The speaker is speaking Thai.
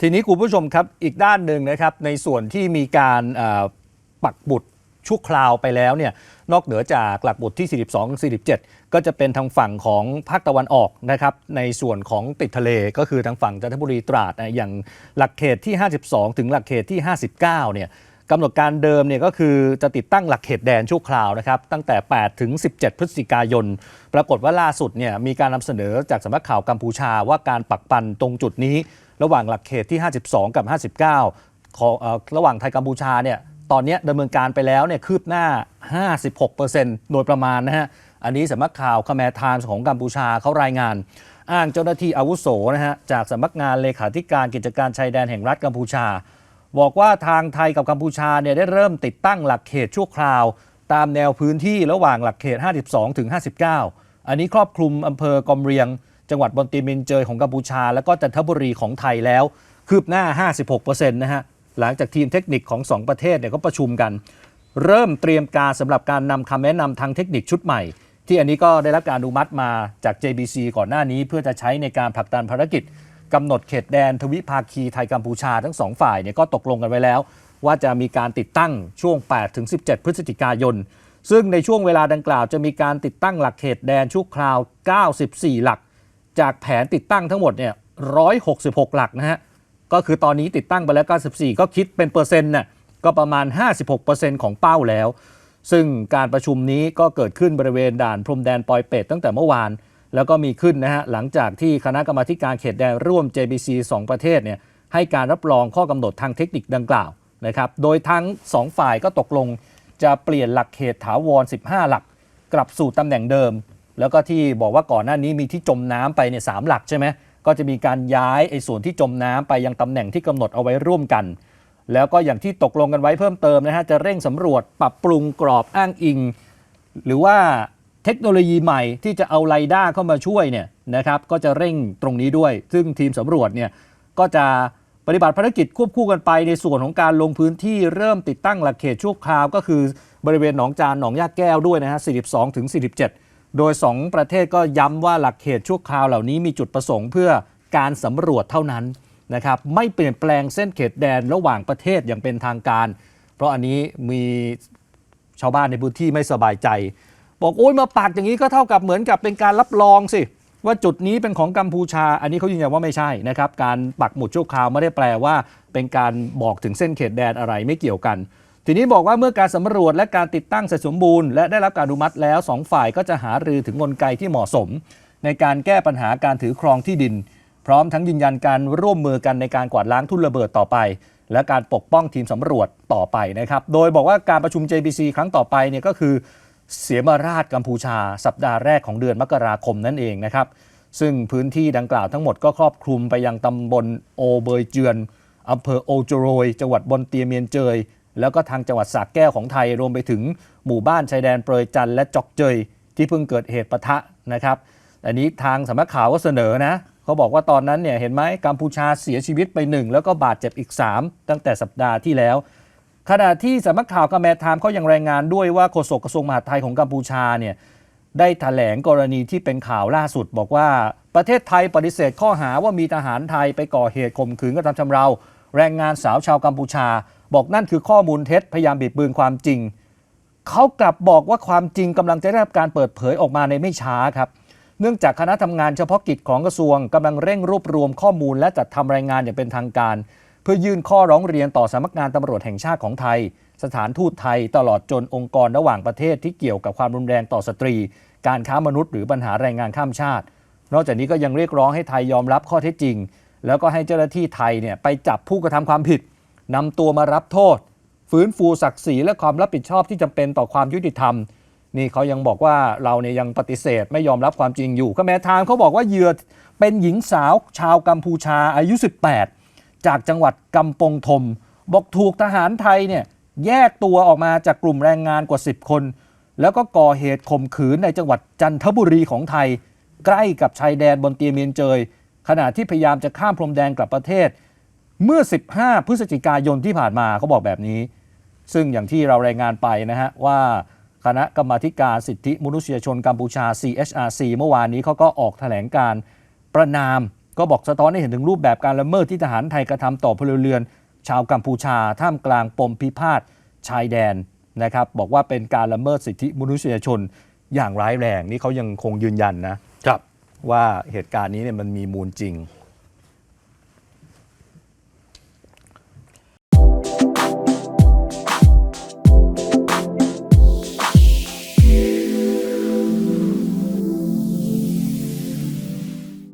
ทีนี้คุณผู้ชมครับอีกด้านหนึ่งนะครับในส่วนที่มีการปักบุตรชั่วคราวไปแล้วเนี่ยนอกเหนือจากหลักบุตรที่ 42กับ47 ก็จะเป็นทางฝั่งของภาคตะวันออกนะครับในส่วนของติดทะเลก็คือทางฝั่งจันทบุรีตราดนะอย่างหลักเขตที่ 52 ถึงหลักเขตที่ 59 เนี่ยกำหนดการเดิมเนี่ยก็คือจะติดตั้งหลักเขตแดนชั่วคราวนะครับตั้งแต่ 8 ถึง 17 พฤศจิกายน ปรากฏว่าล่าสุดเนี่ยมีการนำเสนอจากสำนักข่าวกัมพูชาว่าการปักปันตรงจุดนี้ ระหว่างหลักเขตที่ 52 กับ 59 ของระหว่างไทยกัมพูชาเนี่ยตอนนี้ดำเนินการไปแล้วเนี่ยคืบหน้า 56%โดยประมาณนะฮะ อันนี้สำนักข่าวคแมทานของกัมพูชาเขารายงาน อ้างเจ้าหน้าที่อาวุโสนะฮะจากสำนักงานเลขาธิการกิจการชายแดนแห่งรัฐกัมพูชา บอกว่าทางไทยกับกัมพูชาเนี่ยได้เริ่มติดตั้งหลักเขตชั่วคราว ตามแนวพื้นที่ระหว่างหลักเขต 52 ถึง 59 อันนี้ครอบคลุมอำเภอกอมเรียง จังหวัดบอนติมินเจยของกัมพูชา แล้วก็จันทบุรีของไทยแล้ว คืบหน้า 56%นะฮะหลังจากทีมเทคนิคของ 2 ประเทศเนี่ยก็ประชุมกัน เริ่มเตรียมการสำหรับการนำคำแนะนำทางเทคนิคชุดใหม่ ที่อันนี้ก็ได้รับการอนุมัติมาจาก JBC ก่อนหน้านี้ เพื่อจะใช้ในการผลักดันภารกิจกำหนดเขตแดนทวิภาคีไทยกัมพูชาทั้งสองฝ่ายเนี่ยก็ตกลงกันไว้แล้ว ว่าจะมีการติดตั้งช่วง 8-17 พฤศจิกายน ซึ่งในช่วงเวลาดังกล่าวจะมีการติดตั้งหลักเขตแดนชั่วคราว 94 หลัก จากแผนติดตั้งทั้งหมดเนี่ย166 หลักนะฮะ ก็คือตอนนี้ติดตั้งไปแล้ว 94 ก็คิดเป็นเปอร์เซ็นต์น่ะก็ประมาณ 56%ของเป้าแล้ว ซึ่งการประชุมนี้ก็เกิดขึ้นบริเวณด่านพรมแดนปอยเป็ดตั้งแต่เมื่อวาน แล้วก็มีขึ้นนะฮะหลังจากที่คณะกรรมาธิการเขตแดนร่วม JBC 2 ประเทศเนี่ยให้การรับรองข้อกำหนดทางเทคนิคดังกล่าวนะครับ โดยทั้ง 2 ฝ่ายก็ตกลงจะเปลี่ยนหลักเขตถาวร 15 หลัก กลับสู่ตำแหน่งเดิม แล้วก็ที่บอกว่าก่อนหน้านี้มีที่จมน้ำไปเนี่ยสามหลักใช่ไหมก็จะมีการย้ายไอ้ส่วนที่จมน้ำไปยังตำแหน่งที่กำหนดเอาไว้ร่วมกัน แล้วก็อย่างที่ตกลงกันไว้เพิ่มเติมนะฮะจะเร่งสำรวจปรับปรุงกรอบอ้างอิง หรือว่าเทคโนโลยีใหม่ที่จะเอาไรด้าเข้ามาช่วยเนี่ยนะครับก็จะเร่งตรงนี้ด้วย ซึ่งทีมสำรวจเนี่ยก็จะปฏิบัติภารกิจควบคู่กันไปในส่วนของการลงพื้นที่เริ่มติดตั้งหลักเขตชั่วคราว ก็คือบริเวณหนองจานหนองยาแก้วด้วยนะฮะ 42ถึง47 โดย 2 ประเทศก็ย้ำว่าหลักเขตชั่วคราวเหล่านี้มีจุดประสงค์เพื่อการสำรวจเท่านั้นนะครับไม่เปลี่ยนแปลงเส้นเขตแดนระหว่างประเทศอย่างเป็นทางการ เพราะอันนี้มีชาวบ้านในพื้นที่ไม่สบายใจ บอกโอ้ยมาปักอย่างนี้ก็เท่ากับเหมือนกับเป็นการรับรองสิ ว่าจุดนี้เป็นของกัมพูชา อันนี้เขายืนยันว่าไม่ใช่นะครับ การปักหมุดชั่วคราวไม่ได้แปลว่า เป็นการบอกถึงเส้นเขตแดนอะไรไม่เกี่ยวกัน ทีนี้บอกว่าเมื่อการสำรวจและการติดตั้งเสร็จสมบูรณ์และได้รับการอนุมัติแล้วสองฝ่ายก็จะหารือถึงกลไกที่เหมาะสม ในการแก้ปัญหาการถือครองที่ดิน พร้อมทั้งยืนยันการร่วมมือกันในการกวาดล้างทุ่นระเบิดต่อไป และการปกป้องทีมสำรวจต่อไปนะครับโดยบอกว่าการประชุม JBC ครั้งต่อไปเนี่ยก็คือ เสียมาราชกัมพูชา สัปดาห์แรกของเดือนมกราคมนั่นเองนะครับซึ่งพื้นที่ดังกล่าวทั้งหมดก็ครอบคลุมไปยังตำบลโอเบยเจือนอำเภอโอโจโรยจังหวัดบนเตียเมียนเจย แล้วก็ทางจังหวัดสระแก้วของไทยรวมไปถึงหมู่บ้านชายแดนเปรยจันและจอกเจย ที่เพิ่งเกิดเหตุปะทะนะครับอันนี้ทางสำนักข่าวก็เสนอนะเขาบอกว่าตอนนั้นเนี่ยเห็นไหมกัมพูชาเสียชีวิตไปหนึ่งแล้วก็บาดเจ็บอีก 3 ตั้งแต่สัปดาห์ที่แล้ว ขณะที่สำนักข่าวกัมแมทามเขายังรายงานด้วยว่าโฆษกกระทรวงมหาดไทยของกัมพูชาเนี่ยได้แถลงกรณีที่เป็นข่าวล่าสุด บอกว่าประเทศไทยปฏิเสธข้อหาว่ามีทหารไทยไปก่อเหตุข่มขืนกระทำชำเรา แรงงานสาวชาวกัมพูชา บอกนั่นคือข้อมูลเท็จพยายามบิดเบือนความจริง เขากลับบอกว่าความจริงกำลังจะได้รับการเปิดเผยออกมาในไม่ช้าครับ เนื่องจากคณะทำงานเฉพาะกิจของกระทรวงกำลังเร่งรวบรวมข้อมูลและจัดทำรายงานอย่างเป็นทางการ เพื่อยื่นข้อร้องเรียนต่อสำนักงานตำรวจแห่งชาติของไทย สถานทูตไทยตลอดจนองค์กรระหว่างประเทศที่เกี่ยวกับความรุนแรงต่อสตรี การค้ามนุษย์หรือปัญหาแรงงานข้ามชาติ นอกจากนี้ก็ยังเรียกร้องให้ไทยยอมรับข้อเท็จจริง แล้วก็ให้เจ้าหน้าที่ไทยเนี่ยไปจับผู้กระทำความผิด นำตัวมารับโทษ ฟื้นฟูศักดิ์ศรีและความรับผิดชอบที่จำเป็นต่อความยุติธรรม นี่เขายังบอกว่าเราเนี่ยยังปฏิเสธไม่ยอมรับความจริงอยู่ ก็แม้ทางเขาบอกว่าเหยื่อเป็นหญิงสาวชาวกัมพูชาอายุ 18 จากจังหวัดกำปงทม บอกถูกทหารไทยเนี่ยแยกตัวออกมาจากกลุ่มแรงงานกว่า 10 คน แล้วก็ก่อเหตุข่มขืนในจังหวัดจันทบุรีของไทย ใกล้กับชายแดนบนเตียเมียนเจย ขณะที่พยายามจะข้ามพรมแดนกลับประเทศ เมื่อ 15 พฤศจิกายนที่ผ่านมาเขาบอกแบบนี้ ซึ่งอย่างที่เรารายงานไปนะฮะว่าคณะกรรมาธิการสิทธิมนุษยชนกัมพูชา CHRC เมื่อวานนี้เขาก็ออกแถลงการประนามก็บอกสะท้อนให้เห็นถึงรูปแบบการละเมิดที่ทหารไทยกระทำต่อพลเรือน ชาวกัมพูชาท่ามกลางปมพิพาทชายแดนนะครับบอกว่าเป็นการละเมิดสิทธิมนุษยชนอย่างร้ายแรงนี่เขายังคงยืนยันนะครับว่าเหตุการณ์นี้เนี่ยมันมีมูลจริง